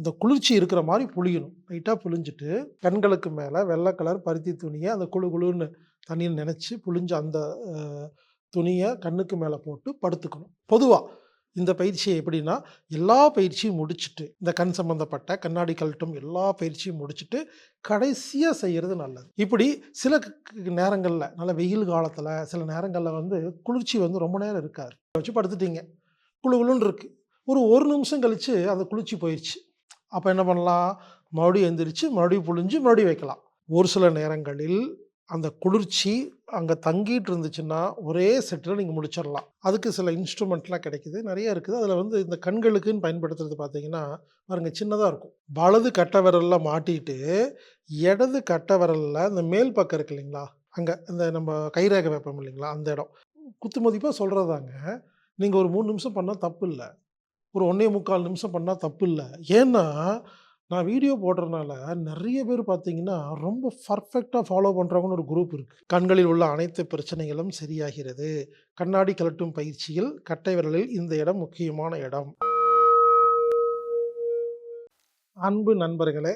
அந்த குளிர்ச்சி இருக்கிற மாதிரி புழியணும். லைட்டாக புழிஞ்சிட்டு கண்களுக்கு மேலே வெள்ளை கலர் பருத்தி துணியை அந்த குளு குழுன்னு தண்ணியில் நினச்சி புழிஞ்சு அந்த துணியை கண்ணுக்கு மேலே போட்டு படுத்துக்கணும். பொதுவாக இந்த பயிற்சியை எப்படின்னா எல்லா பயிற்சியும் முடிச்சுட்டு இந்த கண் சம்பந்தப்பட்ட கண்ணாடி கழட்டும் எல்லா பயிற்சியும் முடிச்சுட்டு கடைசியாக செய்கிறது நல்லது. இப்படி சில நேரங்களில் நல்ல வெயில் காலத்தில் சில நேரங்களில் வந்து குளிர்ச்சி வந்து ரொம்ப நேரம் இருக்காது. வச்சு படுத்துட்டீங்க. குளு இருக்குது ஒரு ஒரு நிமிஷம் கழித்து அந்த குளிர்ச்சி போயிடுச்சு அப்போ என்ன பண்ணலாம்? மறுபடியும் எந்திரிச்சு மறுபடியும் புழிஞ்சு மறுபடியும் வைக்கலாம். ஒரு சில நேரங்களில் அந்த குளிர்ச்சி அங்கே தங்கிட்டு இருந்துச்சுன்னா ஒரே செட்டில் நீங்கள் முடிச்சிடலாம் அதுக்கு சில இன்ஸ்ட்ருமெண்ட்லாம் கிடைக்குது. நிறைய இருக்குது. அதில் வந்து இந்த கண்களுக்குன்னு பயன்படுத்துறது பார்த்தீங்கன்னா பாருங்க சின்னதாக இருக்கும். வலது கட்டை விரலில் மாட்டிட்டு இடது கட்டை விரலில் இந்த மேல் பக்கம் இருக்கு இல்லைங்களா? அங்கே இந்த நம்ம கைரேகை வைப்போம் இல்லைங்களா? அந்த இடம். குத்து மதிப்பாக சொல்கிறதாங்க நீங்கள் ஒரு மூணு நிமிஷம் பண்ணால் தப்பு இல்லை. ஒரு ஒன்றே முக்கால் நிமிஷம் பண்ணால் தப்பு இல்லை ஏன்னா நான் வீடியோ போடுறதுனால நிறைய பேர் பார்த்தீங்கன்னா ரொம்ப பர்ஃபெக்டாக ஃபாலோ பண்ணுறவங்கன்னு ஒரு குரூப் இருக்குது கண்களில் உள்ள அனைத்து பிரச்சனைகளும் சரியாகிறது. கண்ணாடி கலட்டும் பயிற்சியில் கட்டை விரலில் இந்த இடம் முக்கியமான இடம். அன்பு நண்பர்களே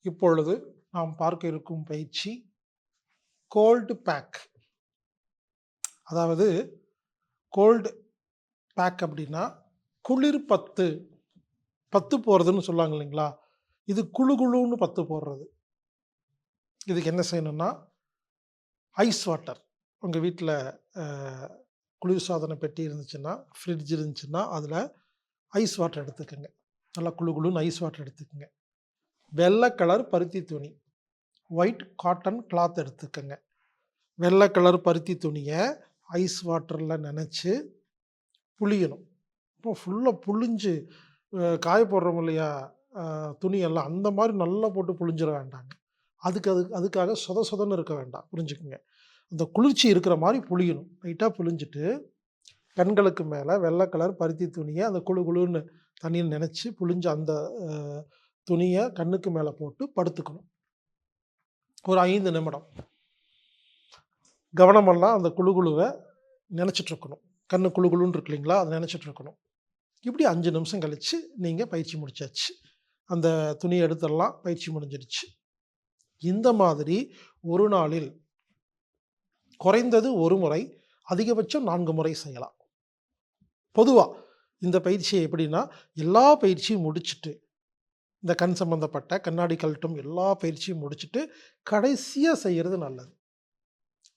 இப்பொழுது நாம் பார்க்க இருக்கும் பயிற்சி கோல்டு பேக் அதாவது கோல்டு பேக் அப்படின்னா குளிர் பத்து பத்து போடுறதுன்னு சொல்லுவாங்க இல்லைங்களா? இது குளு குழுன்னு பத்து போடுறது. இதுக்கு என்ன செய்யணும்னா ஐஸ் வாட்டர் உங்கள் வீட்டில் குளிர்சாதன பெட்டி இருந்துச்சுன்னா ஃப்ரிட்ஜ் இருந்துச்சுன்னா அதில் ஐஸ் வாட்டர் எடுத்துக்கோங்க. நல்லா குளு குளுன்னு ஐஸ் வாட்டர் எடுத்துக்கோங்க. வெள்ளை கலர் பருத்தி துணி. ஒயிட் காட்டன் கிளாத் எடுத்துக்கோங்க. வெள்ளை கலர் பருத்தி துணியை ஐஸ் வாட்டரில் நினச்சி புளியணும் இப்போ ஃபுல்லாக புழிஞ்சு காய போடுறோம் இல்லையா? துணியெல்லாம் அந்த மாதிரி நல்லா போட்டு புழிஞ்சிட வேண்டாங்க. அதுக்கு அதுக்கு அதுக்காக சொத சொதன்னு இருக்க வேண்டாம். புரிஞ்சுக்குங்க. அந்த குளிர்ச்சி இருக்கிற மாதிரி புழியணும். லைட்டாக புழிஞ்சிட்டு கண்களுக்கு மேலே வெள்ளை கலர் பருத்தி துணியை அந்த குழு குழுன்னு தண்ணியில் நினச்சி புழிஞ்சு அந்த துணியை கண்ணுக்கு மேலே போட்டு படுத்துக்கணும். ஒரு ஐந்து நிமிடம். கவனமெல்லாம் அந்த குழு குழுவை நினச்சிட்டு இருக்கணும். கண்ணு குழு குழுன்னு இருக்கு இல்லைங்களா? அதை நினச்சிட்ருக்கணும் இப்படி அஞ்சு நிமிஷம் கழித்து நீங்கள் பயிற்சி முடிச்சாச்சு. அந்த துணியை எடுத்துடலாம் பயிற்சி முடிஞ்சிடுச்சு. இந்த மாதிரி ஒரு நாளில் குறைந்தது ஒரு முறை அதிகபட்சம் நான்கு முறை செய்யலாம். பொதுவாக இந்த பயிற்சியை எப்படின்னா எல்லா பயிற்சியும் முடிச்சுட்டு இந்த கண் சம்பந்தப்பட்ட கண்ணாடி கழட்டும் எல்லா பயிற்சியும் முடிச்சுட்டு கடைசியாக செய்கிறது நல்லது.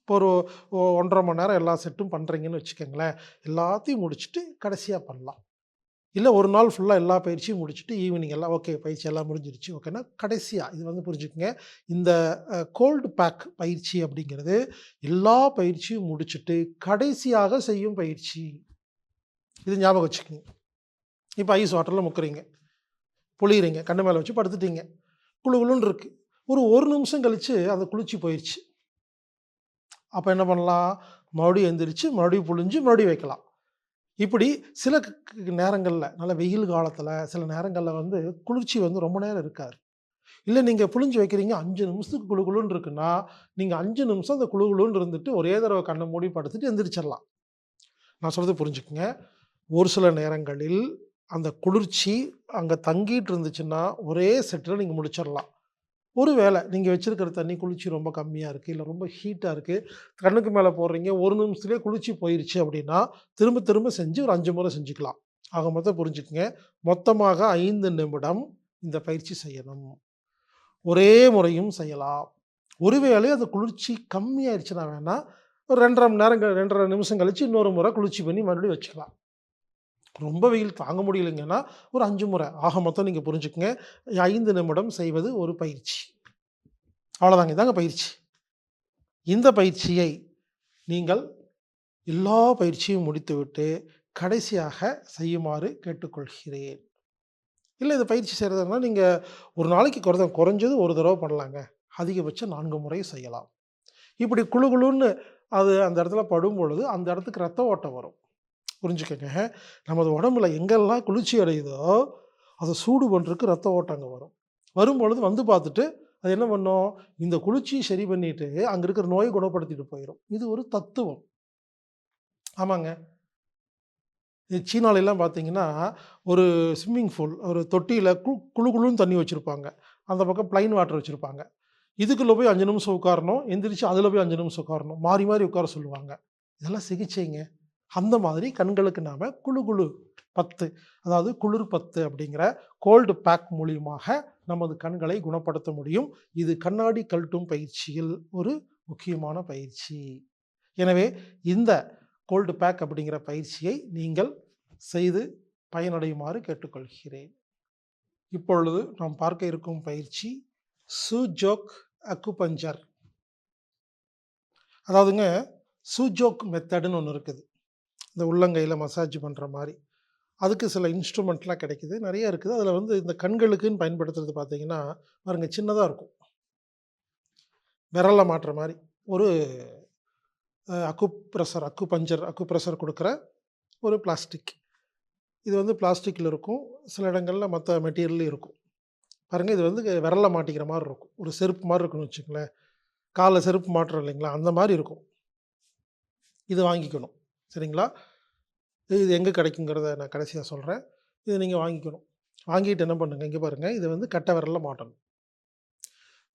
இப்போ ஒரு ஒன்றரை மணி நேரம் எல்லா செட்டும் பண்ணுறீங்கன்னு வச்சுக்கோங்களேன் எல்லாத்தையும் முடிச்சுட்டு கடைசியாக பண்ணலாம். இல்லை ஒரு நாள் ஃபுல்லாக எல்லா பயிற்சியும் முடிச்சுட்டு ஈவினிங் எல்லாம் ஓகே பயிற்சி எல்லாம் முடிஞ்சிருச்சு ஓகேன்னா கடைசியாக இது வந்து புரிஞ்சுக்கோங்க இந்த கோல்டு பேக் பயிற்சி அப்படிங்கிறது எல்லா பயிற்சியும் முடிச்சுட்டு கடைசியாக செய்யும் பயிற்சி. இது ஞாபகம் வச்சுக்கோங்க. இப்போ ஐஸ் வாட்டரில் முக்குறீங்க. புளியுறீங்க கண்ணு மேலே வச்சு படுத்துட்டீங்க. குளு குளுன்னு இருக்குது ஒரு ஒரு நிமிஷம் கழித்து அந்த குளிச்சு போயிடுச்சு அப்போ என்ன பண்ணலாம்? மறுபடியும் எந்திரிச்சு மறுபடியும் புழிஞ்சு மறுபடியும் வைக்கலாம். இப்படி சில நேரங்களில் நல்ல வெயில் காலத்தில் சில நேரங்களில் வந்து குளிர்ச்சி வந்து ரொம்ப நேரம் இருக்காது. இல்லை நீங்கள் புளிஞ்சு வைக்கிறீங்க அஞ்சு நிமிஷத்துக்கு குளு இருக்குன்னா நீங்கள் அஞ்சு நிமிஷம் அந்த குளு குளுன்னு இருந்துட்டு ஒரே தடவை கண்ணை மூடி படுத்துட்டு எந்திரிச்சிடலாம் நான் சொல்கிறது புரிஞ்சுக்குங்க. ஒரு சில நேரங்களில் அந்த குளிர்ச்சி அங்கே தங்கிட்டு இருந்துச்சுன்னா ஒரே செட்டில் நீங்கள் முடிச்சிடலாம் ஒரு வேளை நீங்கள் வச்சுருக்கிற தண்ணி குளிர்ச்சி ரொம்ப கம்மியாக இருக்குது இல்லை ரொம்ப ஹீட்டாக இருக்குது கண்ணுக்கு மேலே போடுறீங்க ஒரு நிமிஷத்துலேயே குளிர்ச்சி போயிடுச்சு அப்படின்னா திரும்ப திரும்ப செஞ்சு ஒரு அஞ்சு முறை செஞ்சுக்கலாம். ஆக மொத்தம் புரிஞ்சுக்குங்க. மொத்தமாக ஐந்து நிமிடம் இந்த பயிற்சி செய்யணும். ஒரே முறையும் செய்யலாம். ஒருவேளை அந்த குளிர்ச்சி கம்மியாயிருச்சுன்னா வேணால் ஒரு ரெண்டரை மணி நேரம் ரெண்டரை நிமிஷம் கழித்து இன்னொரு முறை குளிர்ச்சி பண்ணி மறுபடியும் வச்சுக்கலாம். ரொம்ப வெயில் தாங்க முடியலைங்கன்னா ஒரு அஞ்சு முறை. ஆக மொத்தம் நீங்கள் புரிஞ்சுக்குங்க. ஐந்து நிமிடம் செய்வது ஒரு பயிற்சி. அவ்வளோதாங்க இதாங்க பயிற்சி. இந்த பயிற்சியை நீங்கள் எல்லா பயிற்சியும் முடித்துவிட்டு கடைசியாக செய்யுமாறு கேட்டுக்கொள்கிறேன். இல்லை இந்த பயிற்சி செய்கிறதுனா நீங்கள் ஒரு நாளைக்கு குறைந்த குறைஞ்சது ஒரு தடவை பண்ணலாங்க. அதிகபட்சம் நான்கு முறை செய்யலாம். இப்படி குளு குளுன்னு அது அந்த இடத்துல படும் பொழுது அந்த இடத்துக்கு ரத்த ஓட்டம் வரும். புரிஞ்சுக்கங்க. நமது உடம்புல எங்கெல்லாம் குளிர்ச்சி அடையுதோ அதை சூடு பண்ணுறதுக்கு ரத்த ஓட்டங்க வரும். வரும்பொழுது வந்து பார்த்துட்டு அது என்ன பண்ணும் இந்த குளிர்ச்சியை சரி பண்ணிட்டு அங்கே இருக்கிற நோயை குணப்படுத்திட்டு போயிடும் இது ஒரு தத்துவம் ஆமாங்க சீனாலெல்லாம் பார்த்தீங்கன்னா, ஒரு ஸ்விம்மிங் பூல் ஒரு தொட்டியில் குழு குளு குளுன்னு தண்ணி வச்சுருப்பாங்க அந்த பக்கம் ப்ளைன் வாட்டர் வச்சுருப்பாங்க இதுக்குள்ளே போய் அஞ்சு நிமிஷம் உட்காரணும். எந்திரிச்சு அதில் போய் அஞ்சு நிமிஷம் உட்காரணும். மாறி மாறி உட்கார சொல்லுவாங்க. இதெல்லாம் சிகிச்சைங்க. அந்த மாதிரி கண்களுக்கு நாம் குளு குழு பத்து அதாவது குளிர் பத்து அப்படிங்கிற கோல்டு பேக் மூலியமாக நமது கண்களை குணப்படுத்த முடியும். இது கண்ணாடி கழட்டும் பயிற்சியில் ஒரு முக்கியமான பயிற்சி. எனவே இந்த கோல்டு பேக் அப்படிங்கிற பயிற்சியை நீங்கள் செய்து பயனடையுமாறு கேட்டுக்கொள்கிறேன். இப்பொழுது நாம் பார்க்க இருக்கும் பயிற்சி சூஜோக் அக்குபஞ்சர். அதாவதுங்க சூஜோக் மெத்தடுன்னு ஒன்று இருக்குது. இந்த உள்ளங்கையில் மசாஜ் பண்ணுற மாதிரி அதுக்கு சில இன்ஸ்ட்ருமெண்ட்லாம் கிடைக்குது. நிறைய இருக்குது. அதில் வந்து இந்த கண்களுக்குன்னு பயன்படுத்துறது பார்த்தீங்கன்னா, பாருங்கள் சின்னதாக இருக்கும். விரல்ல மாட்டுற மாதிரி ஒரு அக்குப்ரெஷர் அக்கு பஞ்சர் அக்கு அக்குப்ரெஷர் கொடுக்குற ஒரு பிளாஸ்டிக். இது வந்து பிளாஸ்டிக்ல இருக்கும். சில இடங்களில் மற்ற மெட்டீரியல்லையும் இருக்கும். பாருங்கள் இது வந்து விரல்ல மாட்டிக்கிற மாதிரி இருக்கும். ஒரு செருப்பு மாதிரி இருக்குன்னு வச்சுக்கங்களேன். காலை செருப்பு மாட்டுறோம் இல்லைங்களா? அந்த மாதிரி இருக்கும். இது வாங்கிக்கணும். சரிங்களா? இது எங்கே கிடைக்குங்கிறத நான் கடைசியாக சொல்கிறேன் இதை நீங்கள் வாங்கிக்கணும். வாங்கிட்டு என்ன பண்ணுங்கள் இங்கே பாருங்கள் இதை வந்து கட்டை விரலில் மாட்டணும்.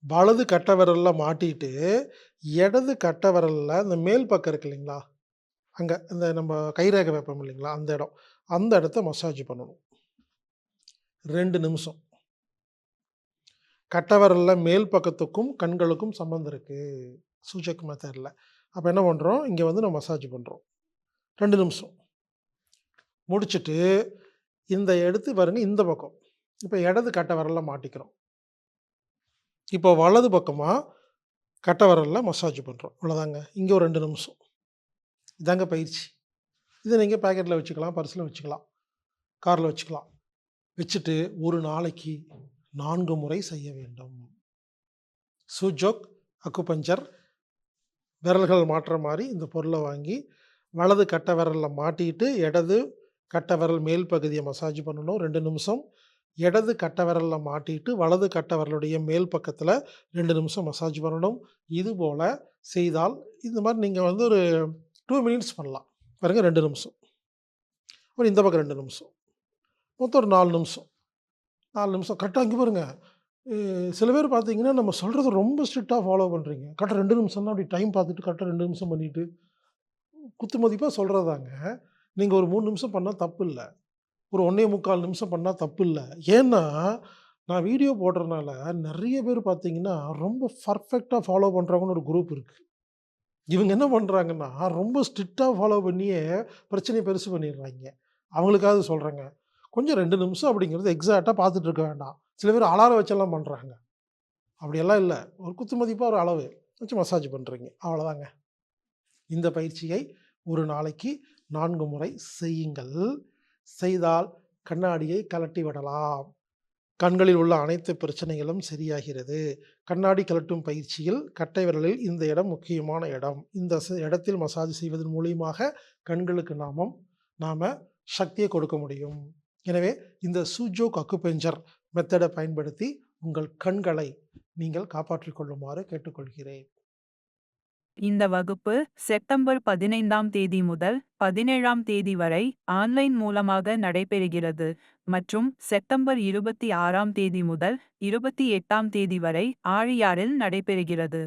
வலது கட்டை விரலில் மாட்டிட்டு, இடது கட்டை விரலில் இந்த மேல் பக்கம் இருக்கு இல்லைங்களா? அங்கே இந்த நம்ம கைரேகை வைப்போம் இல்லைங்களா? அந்த இடம். அந்த இடத்த மசாஜ் பண்ணணும். ரெண்டு நிமிஷம். கட்டை மேல் பக்கத்துக்கும், கண்களுக்கும் சம்மந்தம் இருக்குது சூஜக் தெரில அப்போ என்ன பண்ணுறோம் இங்கே வந்து நம்ம மசாஜ் பண்ணுறோம் ரெண்டு நிமிஷம். முடிச்சுட்டு, இந்த எடுத்து பாருங்க இந்த பக்கம். இப்போ இடது கட்டை விரலில் மாட்டிக்கிறோம். இப்போ வலது பக்கமாக கட்டை விரலில் மசாஜ் பண்ணுறோம் அவ்வளோதாங்க. இங்கே ஒரு ரெண்டு நிமிஷம். இதாங்க பயிற்சி. இதை நீங்கள் பேக்கெட்டில் வச்சுக்கலாம், பர்ஸில் வச்சுக்கலாம், காரில் வச்சுக்கலாம். வச்சுட்டு ஒரு நாளைக்கு நான்கு முறை செய்ய வேண்டும். சூஜோக் அக்குபஞ்சர் விரல்கள் மாட்டுற மாதிரி இந்த பொருளை வாங்கி, வலது கட்டை விரலில் மாட்டிட்டு, இடது கட்டை விரல் மேல் பகுதியை மசாஜ் பண்ணணும் ரெண்டு நிமிஷம். இடது கட்டை மாட்டிட்டு, வலது கட்டை விரலுடைய மேல் பக்கத்தில் ரெண்டு நிமிஷம் மசாஜ் பண்ணணும். இது போல் செய்தால் இந்த மாதிரி நீங்கள் வந்து ஒரு டூ மினிட்ஸ் பண்ணலாம். பாருங்கள் ரெண்டு நிமிஷம். அப்புறம் இந்த பக்கம் ரெண்டு நிமிஷம். மொத்தம் ஒரு நாலு நிமிஷம். நாலு நிமிஷம் கரெக்டாக அங்கே பாருங்க. சில பேர் பார்த்தீங்கன்னா, நம்ம சொல்கிறது ரொம்ப ஸ்ட்ரிக்டாக ஃபாலோ பண்ணுறீங்க கரெக்ட்டா 2 நிமிஷம்னா அப்படி டைம் பார்த்துட்டு கரெக்டாக ரெண்டு நிமிஷம் பண்ணிட்டு, குத்து மதிப்பாக சொல்கிறதாங்க நீங்கள் ஒரு மூணு நிமிஷம் பண்ணால் தப்பு இல்லை ஒரு ஒன்றே முக்கால் நிமிஷம் பண்ணால் தப்பு இல்லை ஏன்னா, நான் வீடியோ போடுறதுனால நிறைய பேர் பார்த்தீங்கன்னா, ரொம்ப பர்ஃபெக்டாக ஃபாலோ பண்றவங்கன்னு ஒரு குரூப் இருக்குது இவங்க என்ன பண்ணுறாங்கன்னா ரொம்ப ஸ்ட்ரிக்டாக ஃபாலோ பண்ணியே பிரச்சனையை பெருசு பண்ணிடுறாங்க. அவங்களுக்காக சொல்கிறேங்க கொஞ்சம் ரெண்டு நிமிஷம் அப்படிங்கிறது எக்ஸாக்டாக பார்த்துட்டு இருக்க வேண்டாம். சில பேர் அலாரம் வச்செல்லாம் பண்ணுறாங்க அப்படியெல்லாம் இல்லை. ஒரு குத்து மதிப்பாக ஒரு அளவு. வச்சு மசாஜ் பண்ணுறீங்க அவ்வளோதாங்க. இந்த பயிற்சியை ஒரு நாளைக்கு நான்கு முறை செய்யுங்கள். செய்தால் கண்ணாடியை கழட்டி விடலாம். கண்களில் உள்ள அனைத்து பிரச்சனைகளும் சரியாகிறது. கண்ணாடி கழட்டும் பயிற்சியில் கட்டை விரலில் இந்த இடம் முக்கியமான இடம். இந்த இடத்தில் மசாஜ் செய்வதன் மூலியமாக கண்களுக்கு நாமம் நாம சக்தியை கொடுக்க முடியும். எனவே இந்த சூஜோ கக்குபெஞ்சர் மெத்தடை பயன்படுத்தி உங்கள் கண்களை நீங்கள் காப்பாற்றிக் கொள்ளுமாறு கேட்டுக்கொள்கிறேன். இந்த வகுப்பு செப்டம்பர் 15ஆம் தேதி முதல் 17ஆம் தேதி வரை ஆன்லைன் மூலமாக நடைபெறுகிறது மற்றும் செப்டம்பர் 26ஆம் தேதி முதல் 28ஆம் தேதி வரை ஆழியாறில் நடைபெறுகிறது.